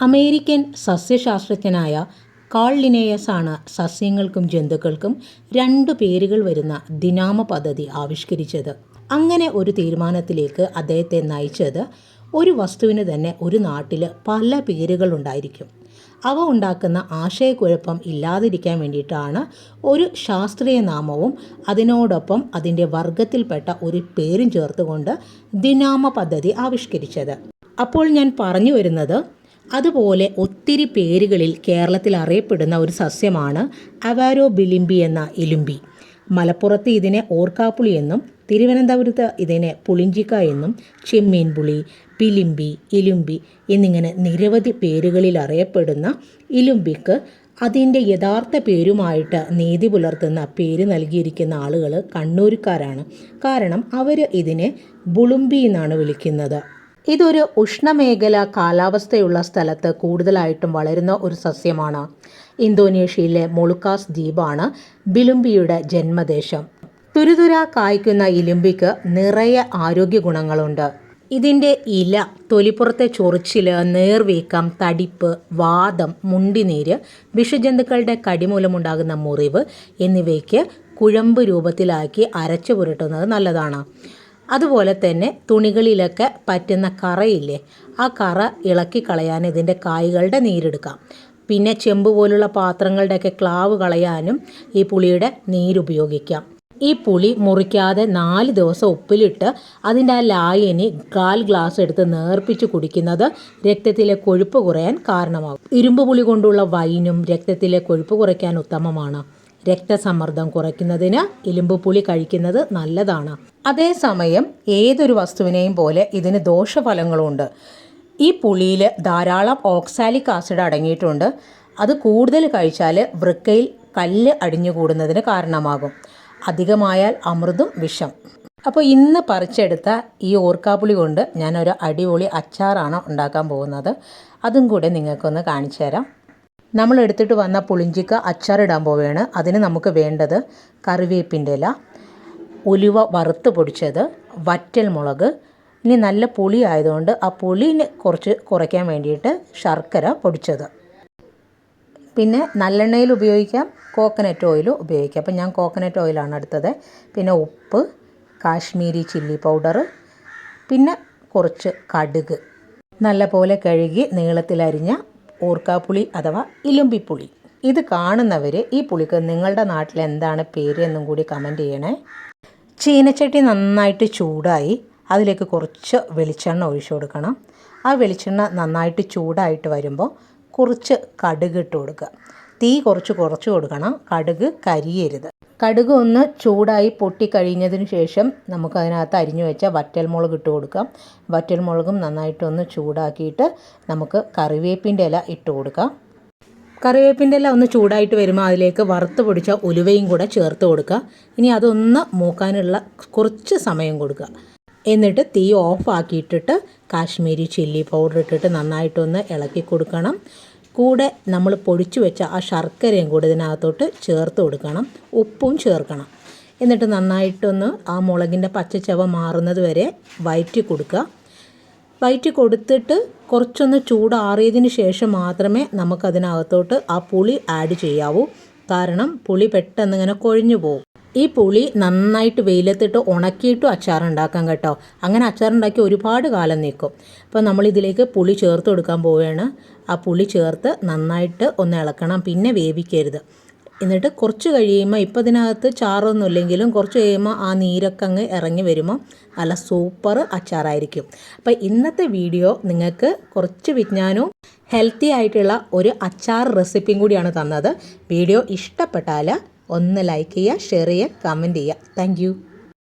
American സസ്യശാസ്ത്രജ്ഞനായ Carl Linnaeus ആണ് സസ്യങ്ങൾക്കും ജന്തുക്കൾക്കും രണ്ട് പേരുകൾ വരുന്ന ദിനാമ പദ്ധതി ആവിഷ്കരിച്ചത്. അങ്ങനെ ഒരു തീരുമാനത്തിലേക്ക് അദ്ദേഹത്തെ നയിച്ചത് ഒരു വസ്തുവിന് തന്നെ ഒരു നാട്ടിൽ പല പേരുകൾ ഉണ്ടായിരിക്കും. അവ ഉണ്ടാക്കുന്ന ആശയക്കുഴപ്പം ഇല്ലാതിരിക്കാൻ വേണ്ടിയിട്ടാണ് ഒരു ശാസ്ത്രീയ നാമവും അതിനോടൊപ്പം അതിന്റെ വർഗത്തിൽപ്പെട്ട ഒരു പേരും ചേർത്തുകൊണ്ട് ദിനാമ പദ്ധതി ആവിഷ്കരിച്ചത്. അപ്പോൾ ഞാൻ പറഞ്ഞു വരുന്നത് അതുപോലെ ഒത്തിരി പേരുകളിൽ കേരളത്തിൽ അറിയപ്പെടുന്ന ഒരു സസ്യമാണ് അവാരോ ബിലിംബി എന്ന ഇലുമ്പി മലപ്പുറത്ത് ഇതിനെ ഓർക്കാപ്പുളി എന്നും തിരുവനന്തപുരത്ത് ഇതിനെ പുളിഞ്ചിക്ക എന്നും ചെമ്മീൻ പുളി പിലിമ്പി ഇലുമ്പി എന്നിങ്ങനെ നിരവധി പേരുകളിൽ അറിയപ്പെടുന്ന ഇലുമ്പിക്ക് അതിന്റെ യഥാർത്ഥ പേരുമായിട്ട് നീതി പുലർത്തുന്ന പേര് നൽകിയിരിക്കുന്ന ആളുകൾ കണ്ണൂരുകാരാണ് കാരണം അവർ ഇതിനെ ബുളുമ്പി എന്നാണ് വിളിക്കുന്നത്. ഇതൊരു ഉഷ്ണമേഖല കാലാവസ്ഥയുള്ള സ്ഥലത്ത് കൂടുതലായിട്ടും വളരുന്ന ഒരു സസ്യമാണ്. ഇന്തോനേഷ്യയിലെ മൊളുക്കാസ് ദ്വീപാണ് ബിലുംബിയുടെ ജന്മദേശം. തുരുതുര കായ്ക്കുന്ന ഇലുമ്പിക്ക് നിറയെ ആരോഗ്യ ഗുണങ്ങളുണ്ട് ഇതിന്റെ ഇല തൊലിപ്പുറത്തെ ചൊറിച്ചിൽ നേർവീക്കം തടിപ്പ് വാദം മുണ്ടിനീര് വിഷജന്തുക്കളുടെ കടിമൂലമുണ്ടാകുന്ന മുറിവ് എന്നിവയ്ക്ക് കുഴമ്പ് രൂപത്തിലാക്കി അരച്ചു പുരട്ടുന്നത് നല്ലതാണ്. അതുപോലെ തന്നെ തുണികളിലൊക്കെ പറ്റുന്ന കറയില്ലേ ആ കറ ഇളക്കി കളയാൻ ഇതിന്റെ കായ്കളുടെ നീരെടുക്കാം. പിന്നെ ചെമ്പ് പോലുള്ള പാത്രങ്ങളുടെയൊക്കെ ക്ലാവ് കളയാനും ഈ പുളിയുടെ നീരുപയോഗിക്കാം. ഈ പുളി മുറിക്കാതെ നാല് ദിവസം ഉപ്പിലിട്ട് അതിന്റെ ആ ലായനി കാൽ ഗ്ലാസ് എടുത്ത് നേർപ്പിച്ച് കുടിക്കുന്നത് രക്തത്തിലെ കൊഴുപ്പ് കുറയാൻ കാരണമാകും. ഇരുമ്പ് പുളി കൊണ്ടുള്ള വൈനും രക്തത്തിലെ കൊഴുപ്പ് കുറയ്ക്കാൻ ഉത്തമമാണ്. രക്തസമ്മർദ്ദം കുറയ്ക്കുന്നതിന് ഇരുമ്പ് പുളി കഴിക്കുന്നത് നല്ലതാണ്. അതേസമയം ഏതൊരു വസ്തുവിനെയും പോലെ ഇതിന് ദോഷഫലങ്ങളുണ്ട്. ഈ പുളിയിൽ ധാരാളം ഓക്സാലിക് ആസിഡ് അടങ്ങിയിട്ടുണ്ട്. അത് കൂടുതൽ കഴിച്ചാൽ വൃക്കയിൽ കല്ല് അടിഞ്ഞുകൂടുന്നതിന് കാരണമാകും. അധികമായാൽ അമൃതും വിഷം. അപ്പോൾ ഇന്ന് പറിച്ചെടുത്ത ഈ ഓർക്കാപ്പുളി കൊണ്ട് ഞാനൊരു അടിപൊളി അച്ചാറാണ് ഉണ്ടാക്കാൻ പോകുന്നത്. അതും കൂടെ നിങ്ങൾക്കൊന്ന് കാണിച്ചു തരാം നമ്മൾ എടുത്തിട്ട് വന്ന പുളിഞ്ചിക്ക അച്ചാറിടാൻ പോവുകയാണ്. അതിന് നമുക്ക് വേണ്ടത് കറിവേപ്പിന്റെ ഇല ഉലുവ വറുത്ത് പൊടിച്ചത് വറ്റൽ മുളക്. ഇനി നല്ല പുളി ആയതുകൊണ്ട് ആ പുളിനെ കുറച്ച് കുറയ്ക്കാൻ വേണ്ടിയിട്ട് ശർക്കര പൊടിച്ചത്. പിന്നെ നല്ലെണ്ണയിൽ ഉപയോഗിക്കാം കോക്കനട്ട് ഓയിൽ ഉപയോഗിക്കാം. അപ്പം ഞാൻ കോക്കനട്ട് ഓയിലാണ് എടുത്തത്. പിന്നെ ഉപ്പ് കാശ്മീരി ചില്ലി പൗഡർ പിന്നെ കുറച്ച് കടുക്. നല്ലപോലെ കഴുകി നീളത്തിലരിഞ്ഞ ഓർക്കാപ്പുളി അഥവാ ഇലുമ്പിപ്പുളി. ഇത് കാണുന്നവർ ഈ പുളിക്ക് നിങ്ങളുടെ നാട്ടിൽ എന്താണ് പേര് എന്നും കൂടി കമന്റ് ചെയ്യണേ. ചീനച്ചട്ടി നന്നായിട്ട് ചൂടായി അതിലേക്ക് കുറച്ച് വെളിച്ചെണ്ണ ഒഴിച്ചു കൊടുക്കണം. ആ വെളിച്ചെണ്ണ നന്നായിട്ട് ചൂടായിട്ട് വരുമ്പോൾ കുറച്ച് കടുക് ഇട്ട് കൊടുക്കുക. തീ കുറച്ച് കുറച്ച് കൊടുക്കണം. കടുക് കരിയരുത്. കടുക് ഒന്ന് ചൂടായി പൊട്ടിക്കഴിഞ്ഞതിന് ശേഷം നമുക്കതിനകത്ത് അരിഞ്ഞു വെച്ച വറ്റൽമുളക് ഇട്ട് കൊടുക്കാം. വറ്റൽമുളകും നന്നായിട്ടൊന്ന് ചൂടാക്കിയിട്ട് നമുക്ക് കറിവേപ്പിന്റെ ഇല ഇട്ട് കൊടുക്കാം. കറിവേപ്പിന്റെ ഇല ഒന്ന് ചൂടായിട്ട് വരുമ്പോൾ അതിലേക്ക് വറുത്ത് പൊടിച്ച ഉലുവയും കൂടെ ചേർത്ത് കൊടുക്കുക. ഇനി അതൊന്ന് മൂക്കാനുള്ള കുറച്ച് സമയം കൊടുക്കുക. എന്നിട്ട് തീ ഓഫ് ആക്കിയിട്ടിട്ട് കാശ്മീരി ചില്ലി പൗഡർ ഇട്ടിട്ട് നന്നായിട്ടൊന്ന് ഇളക്കി കൊടുക്കണം. കൂടെ നമ്മൾ പൊടിച്ചു വെച്ച ആ ശർക്കരയും കൂടെ ഇതിനകത്തോട്ട് ചേർത്ത് കൊടുക്കണം. ഉപ്പും ചേർക്കണം. എന്നിട്ട് നന്നായിട്ടൊന്ന് ആ മുളകിന്റെ പച്ചച്ചവ മാറുന്നത് വരെ വയറ്റി കൊടുക്കുക. വയറ്റി കൊടുത്തിട്ട് കുറച്ചൊന്ന് ചൂടാറിയതിന് ശേഷം മാത്രമേ നമുക്കതിനകത്തോട്ട് ആ പുളി ആഡ് ചെയ്യാവൂ. കാരണം പുളി പെട്ടെന്ന് ഇങ്ങനെ കൊഴിഞ്ഞു പോകും. ഈ പുളി നന്നായിട്ട് വെയിലത്തിട്ട് ഉണക്കിയിട്ടും അച്ചാർ ഉണ്ടാക്കാൻ കേട്ടോ. അങ്ങനെ അച്ചാറുണ്ടാക്കി ഒരുപാട് കാലം നിൽക്കും അപ്പോൾ നമ്മൾ ഇതിലേക്ക് പുളി ചേർത്ത് കൊടുക്കാൻ പോവുകയാണ്. ആ പുളി ചേർത്ത് നന്നായിട്ട് ഒന്ന് ഇളക്കണം. പിന്നെ വേവിക്കരുത്. എന്നിട്ട് കുറച്ച് കഴിയുമ്പോൾ ഇപ്പോൾ ഇതിനകത്ത് ചാറൊന്നും ഇല്ലെങ്കിലും കുറച്ച് കഴിയുമ്പോൾ ആ നീരൊക്കെ അങ്ങ് ഇറങ്ങി വരുമ്പോൾ നല്ല സൂപ്പർ അച്ചാറായിരിക്കും. അപ്പോൾ ഇന്നത്തെ വീഡിയോ നിങ്ങൾക്ക് കുറച്ച് വിജ്ഞാനവും ഹെൽത്തി ആയിട്ടുള്ള ഒരു അച്ചാർ റെസിപ്പിയും കൂടിയാണ് തന്നത്. വീഡിയോ ഇഷ്ടപ്പെട്ടാൽ ഒന്ന് ലൈക്ക് ചെയ്യുക ഷെയർ ചെയ്യുക കമന്റ് ചെയ്യുക. താങ്ക്